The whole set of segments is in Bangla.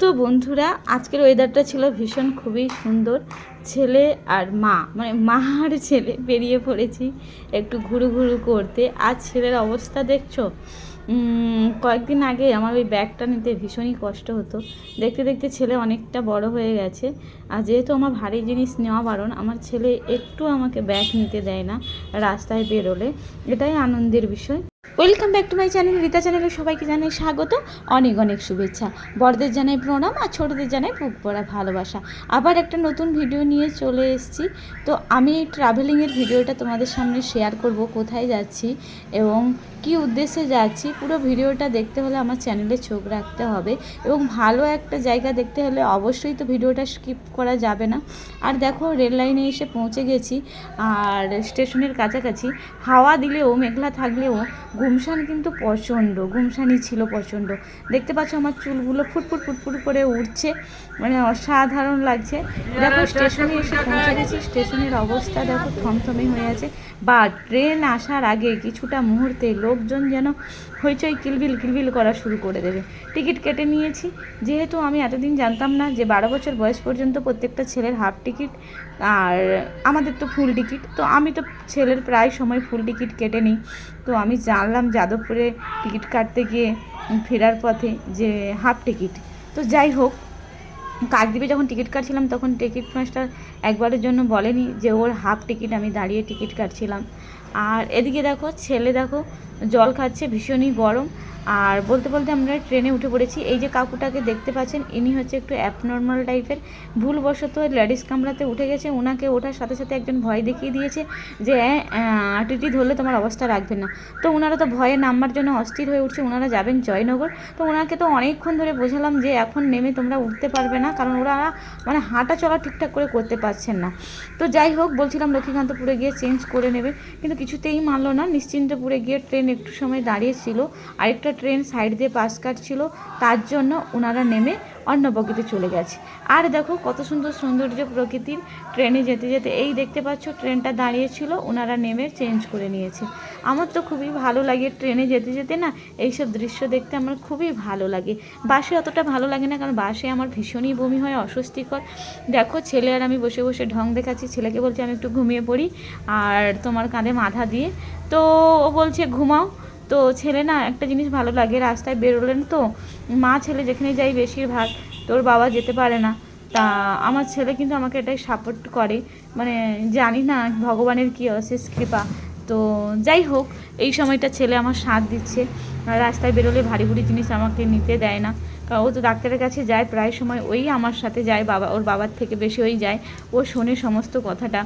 তো বন্ধুরা, আজকের ওয়েদারটা ছিল ভীষণ খুবই সুন্দর। ছেলে আর মা মানে মা আর ছেলে বেরিয়ে পড়েছি একটু ঘুরু ঘুরু করতে। আর ছেলের অবস্থা দেখছ? কয়েকদিন আগে আমার ওই ব্যাগটা নিতে ভীষণই কষ্ট হতো। দেখতে দেখতে ছেলে অনেকটা বড় হয়ে গেছে। আর যেহেতু আমার ভারী জিনিস নেওয়া বারণ, আমার ছেলে একটু আমাকে ব্যাগ নিতে দেয় না রাস্তায় বেরোলে। এটাই আনন্দের বিষয়। Welcome back to my channel Rita চ্যানেলে সবাইকে জানাই স্বাগত। অনেক অনেক শুভেচ্ছা। বড়দের জানাই প্রণাম আর ছোটদের জানাই বুক পড়া ভালোবাসা। আবার একটা নতুন ভিডিও নিয়ে চলে এসেছি। তো আমি ট্রাভেলিংয়ের ভিডিওটা তোমাদের সামনে শেয়ার করব, কোথায় যাচ্ছি এবং কি উদ্দেশ্যে যাচ্ছি। পুরো ভিডিওটা দেখতে হলে আমার চ্যানেলে চোখ রাখতে হবে এবং ভালো একটা জায়গা দেখতে হলে অবশ্যই তো ভিডিওটা স্কিপ করা যাবে না। আর দেখো, রেল লাইনে এসে পৌঁছে গেছি। আর স্টেশনের কাছাকাছি। হাওয়া দিলেও, মেঘলা থাকলেও ঘুমসান কিন্তু প্রচণ্ড, ঘুমসানি ছিল প্রচণ্ড। দেখতে পাচ্ছ আমার চুলগুলো ফুটফুট ফুটফুট করে উঠছে মানে অসাধারণ লাগছে। দেখো, স্টেশনে এসে পৌঁছে গেছি, স্টেশনের অবস্থা দেখো, থমথমে হয়ে আছে। বা, ট্রেন আসার আগে কিছুটা মুহূর্তে লোকজন যেন হইচই কিলবিল কিলবিল করা শুরু করে দেবে। টিকিট কেটে নিয়েছি, যেহেতু আমি এতদিন জানতাম না যে বারো বছর বয়স পর্যন্ত প্রত্যেকটা ছেলের হাফ টিকিট আর আমাদের তো ফুল টিকিট তো আমি তো ছেলের প্রায় সময় ফুল টিকিট কেটে নিই। তো আমি জানলাম যাদবপুরে টিকিট কাটতে গিয়ে ফেরার পথে যে হাফ টিকিট তো যাই হোক, কাকদ্বীপে যখন টিকিট কাটছিলাম, তখন টিকিট মাস্টার একবারের জন্য বলেনি যে ওর হাফ টিকিট আমি দাঁড়িয়ে টিকিট কাটছিলাম। আর এদিকে দেখো, ছেলে দেখো, জল খাচ্ছে, ভীষণই গরম। আর বলতে বলতে আমরা ট্রেনে উঠে পড়েছি। এই যে কাকুটাকে দেখতে পাচ্ছেন, ইনি হচ্ছে একটু অ্যাবনর্মাল টাইপের ভুলবশত লেডিস কামরাতে উঠে গেছে। ওনাকে ওঠার সাথে সাথে একজন ভয় দেখিয়ে দিয়েছে যে টিটি ধরলে তোমার অবস্থা রাখবে না। তো ওনারা তো ভয়ে নামবার জন্য অস্থির হয়ে উঠছে। ওনারা যাবেন জয়নগর। তো ওনাকে তো অনেকক্ষণ ধরে বোঝালাম যে, এখন নেমে তোমরা উঠতে পারবে না। কারণ ওরা মানে হাঁটা চলা ঠিকঠাক করে করতে পারছেন না। তো যাই হোক, বলছিলাম লক্ষ্মীকান্তপুরে গিয়ে চেঞ্জ করে নেবে। কিন্তু কিছুতেই মানলো না। নিশ্চিন্তপুরে গিয়ে ট্রেন একটু সময় দাঁড়িয়েছিল। আরেকটা ট্রেন সাইড দিয়ে পাস কাটছিল তার জন্য ওনারা নেমে অন্য বগিতে চলে গেছে। আর দেখো কত সুন্দর সৌন্দর্য প্রকৃতির ট্রেনে যেতে যেতে। এই দেখতে পাচ্ছ, ট্রেনটা দাঁড়িয়েছিল, ওনারা নেমে চেঞ্জ করে নিয়েছে। আমার তো খুবই ভালো লাগে ট্রেনে যেতে যেতে না, এইসব দৃশ্য দেখতে আমার খুবই ভালো লাগে। বাসে অতটা ভালো লাগে না, কারণ বাসে আমার ভীষণই বমি হয়, অস্বস্তিকর। দেখো, ছেলে আর আমি বসে বসে ঢং দেখাচ্ছি, ছেলেকে বলছি আমি একটু ঘুমিয়ে পড়ি, আর তোমার কাঁধে মাথা দিয়ে। তো ও বলছে, ঘুমাও। তো ছেলে না একটা জিনিস ভালো লাগে, রাস্তায় বেরোলেন তো, মা ছেলে যেখানে যাই বেশিরভাগ, তোর বাবা যেতে পারে না। তা আমার ছেলে কিন্তু আমাকে এটাই সাপোর্ট করে। মানে জানি না ভগবানের কী অশেষ কৃপা। তো যাই হোক, এই সময়টা ছেলে আমার সাথ দিচ্ছে। রাস্তায় বেরোলে ভারী ভুরি জিনিস আমাকে নিতে দেয় না। কারণ ও তো ডাক্তারের কাছে যায়, প্রায় সময় ওই আমার সাথে যায়, বাবা, ওর বাবার থেকে বেশি ওই যায়। ও শোনে সমস্ত কথাটা।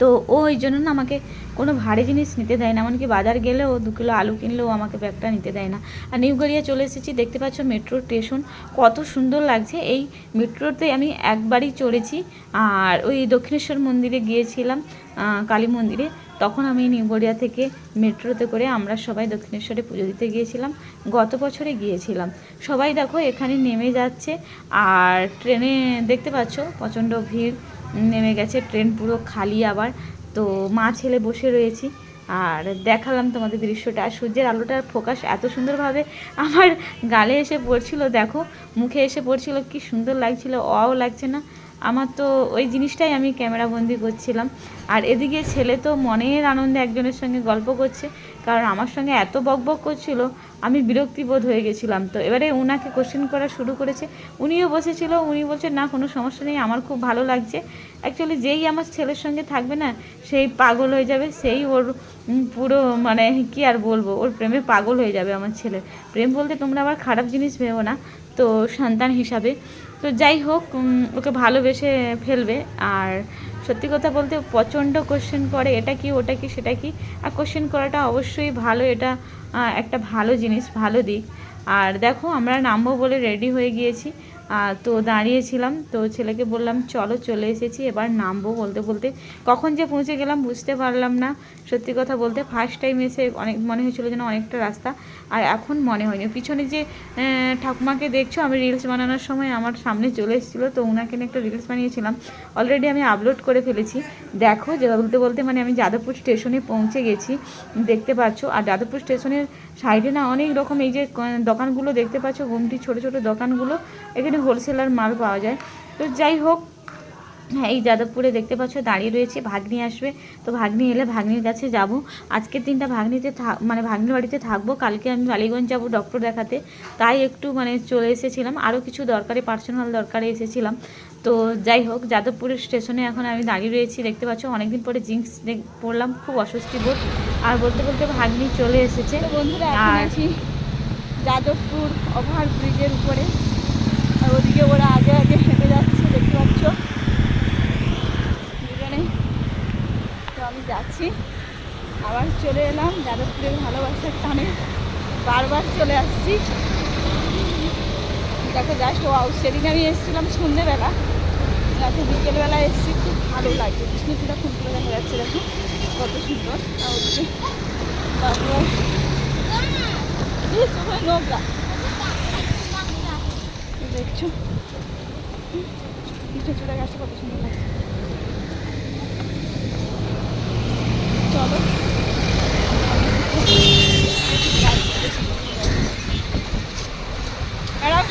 তো ও ওই জন্য না আমাকে কোনো ভারী জিনিস নিতে দেয় না। এমনকি বাজার গেলেও দু কিলো আলু কিনলেও আমাকে ব্যাগটা নিতে দেয় না। আর নিউ গড়িয়া চলে এসেছি, দেখতে পাচ্ছ মেট্রো স্টেশন, কত সুন্দর লাগছে। এই মেট্রোতে আমি একবারই চড়েছি, আর ওই দক্ষিণেশ্বর মন্দিরে গিয়েছিলাম কালী মন্দিরে। তখন আমি নিউ গড়িয়া থেকে মেট্রোতে করে আমরা সবাই দক্ষিণেশ্বরে পুজো দিতে গিয়েছিলাম, গত বছরে গিয়েছিলাম। সবাই দেখো এখানে নেমে যাচ্ছে, আর ট্রেনে দেখতে পাচ্ছ প্রচণ্ড ভিড় নেমে গেছে, ট্রেন পুরো খালি আবার। তো মা, ছেলে বসে রয়েছি। আর দেখালাম তোমাদের দৃশ্যটা। আর সূর্যের আলোটার ফোকাস এত সুন্দরভাবে আমার গালে এসে পড়ছিল, দেখো। মুখে এসে পড়ছিল, কি সুন্দর লাগছিল, অও লাগছে না। আমার তো ওই জিনিসটাই আমি ক্যামেরা বন্দি করছিলাম। আর এদিকে ছেলে তো মনের আনন্দে একজনের সঙ্গে গল্প করছে, কারণ আমার সঙ্গে এত বকবক করছিল, আমি বিরক্তিবোধ হয়ে গেছিলাম। তো এবারে ওনাকে কোশ্চেন করা শুরু করেছে। উনিও বসেছিল, উনি বলছে, না, কোনো সমস্যা নেই, আমার খুব ভালো লাগছে। অ্যাকচুয়ালি যেই আমার ছেলের সঙ্গে থাকবে না, সেই পাগল হয়ে যাবে, সেই ওর পুরো মানে কি আর বলব, ওর প্রেমে পাগল হয়ে যাবে আমার ছেলে। প্রেম বলতে তোমরা আবার খারাপ জিনিস ভেবো না, তো সন্তান হিসাবে। তো যাই হোক ওকে ভালোবেসে ফেলবে। আর সত্যি কথা বলতে প্রচণ্ড কোশ্চেন করে, এটা কি, ওটা কি, সেটা কি? আর কোশ্চেন করাটা অবশ্যই ভালো, এটা একটা ভালো জিনিস, ভালো দিক। আর দেখো, আমরা নামবো বলে রেডি হয়ে গিয়েছি। তো দাঁড়িয়েছিলাম, তো ছেলেকে বললাম, চলো চলে এসেছি, এবার নামবো বলতে বলতে। কখন যে পৌঁছে গেলাম বুঝতে পারলাম না। সত্যি কথা বলতে ফার্স্ট টাইম এসে অনেক মনে হয়েছিল যেন অনেকটা রাস্তা, আর এখন মনে হয়নি। পিছনে যে ঠাকুমাকে দেখছ, আমি রিলস বানানোর সময় আমার সামনে চলে এসেছিল, তো ওনাকে নিয়ে একটা রিলস বানিয়েছিলাম। অলরেডি আমি আপলোড করে ফেলেছি। দেখো, যে বলতে বলতে মানে আমি যাদবপুর স্টেশনে পৌঁছে গেছি, দেখতে পাচ্ছ। আর যাদবপুর স্টেশনের সাইডে না অনেক রকম এই যে দোকানগুলো দেখতে পাচ্ছ গুমটি ছোট ছোট দোকানগুলো। এখানে হোলসেলার মাল পাওয়া যায়। তো যাই হোক হ্যাঁ এই যাদবপুরে দেখতে পাচ্ছ দাঁড়িয়ে রয়েছে ভাগ্নি আসবে। তো ভাগ্নি এলে ভাগ্নির কাছে যাব। আজকের দিনটা ভাগ্নিতে থাক মানে ভাগ্নির বাড়িতে থাকব। কালকে আমি বালিগঞ্জ যাব ডক্টর দেখাতে। তাই একটু মানে চলে এসেছিলাম। আরও কিছু দরকারি পার্সোনাল দরকারে এসেছিলাম। তো যাই হোক যাদবপুরের স্টেশনে এখন আমি দাঁড়িয়ে রয়েছি। দেখতে পাচ্ছ অনেকদিন পরে জিন্স পরলাম খুব অস্বস্তি বোধ। আর বলতে বলতে ভাগ্নি চলে এসেছে। বন্ধুরা আর- আছি যাদবপুর ওভার ব্রিজের উপরে। আর ওদিকে ওরা আগে আগে হেঁটে যাচ্ছে, দেখতে পাচ্ছ? দুজনে। তো আমি যাচ্ছি। আবার চলে এলাম যাদবপুরের ভালোবাসার টানে। বারবার চলে আসছি। দেখো জাস্ট ও সেদিন আমি এসেছিলাম সন্ধ্যেবেলা আজকে বিকেলবেলা এসেছি, খুব ভালো লাগছে। বিষ্ণুপুরা ফুলগুলো দেখা যাচ্ছে, দেখো। কত সুন্দর। তারপর এই দেখছ? চুড়া গাছটা কত সুন্দর লাগছে। চলো। ম্যাডাম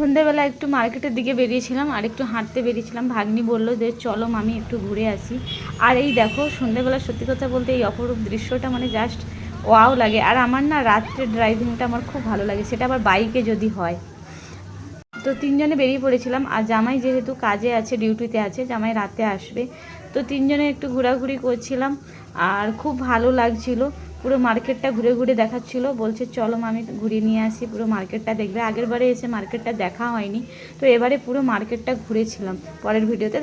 সন্ধেবেলা একটু মার্কেটের দিকে বেরিয়েছিলাম, আর একটু হাঁটতে বেরিয়েছিলাম। ভাগ্নি বলল যে, চলো মামি, একটু ঘুরে আসি। আর এই দেখো, সন্ধেবেলা সত্যি কথা বলতে এই অপরূপ দৃশ্যটা মানে জাস্ট ওয়াও লাগে। আর আমার না রাত্রে ড্রাইভিংটা আমার খুব ভালো লাগে, সেটা আবার বাইকে যদি হয়। তো তিনজনে বেরিয়ে পড়েছিলাম, আর জামাই যেহেতু কাজে আছে ডিউটিতে আছে, জামাই রাতে আসবে। তো তিনজনে একটু ঘোরাঘুরি করছিলাম, আর খুব ভালো লাগছিল। পুরো মার্কেটটা ঘুরে ঘুরে দেখাচ্ছিল। বলছে, চলো আমি ঘুরিয়ে নিয়ে আসি পুরো মার্কেটটা দেখবে। আগের বারে এসে মার্কেটটা দেখা হয়নি। তো এবারে পুরো মার্কেটটা ঘুরেছিলাম। পরের ভিডিওতে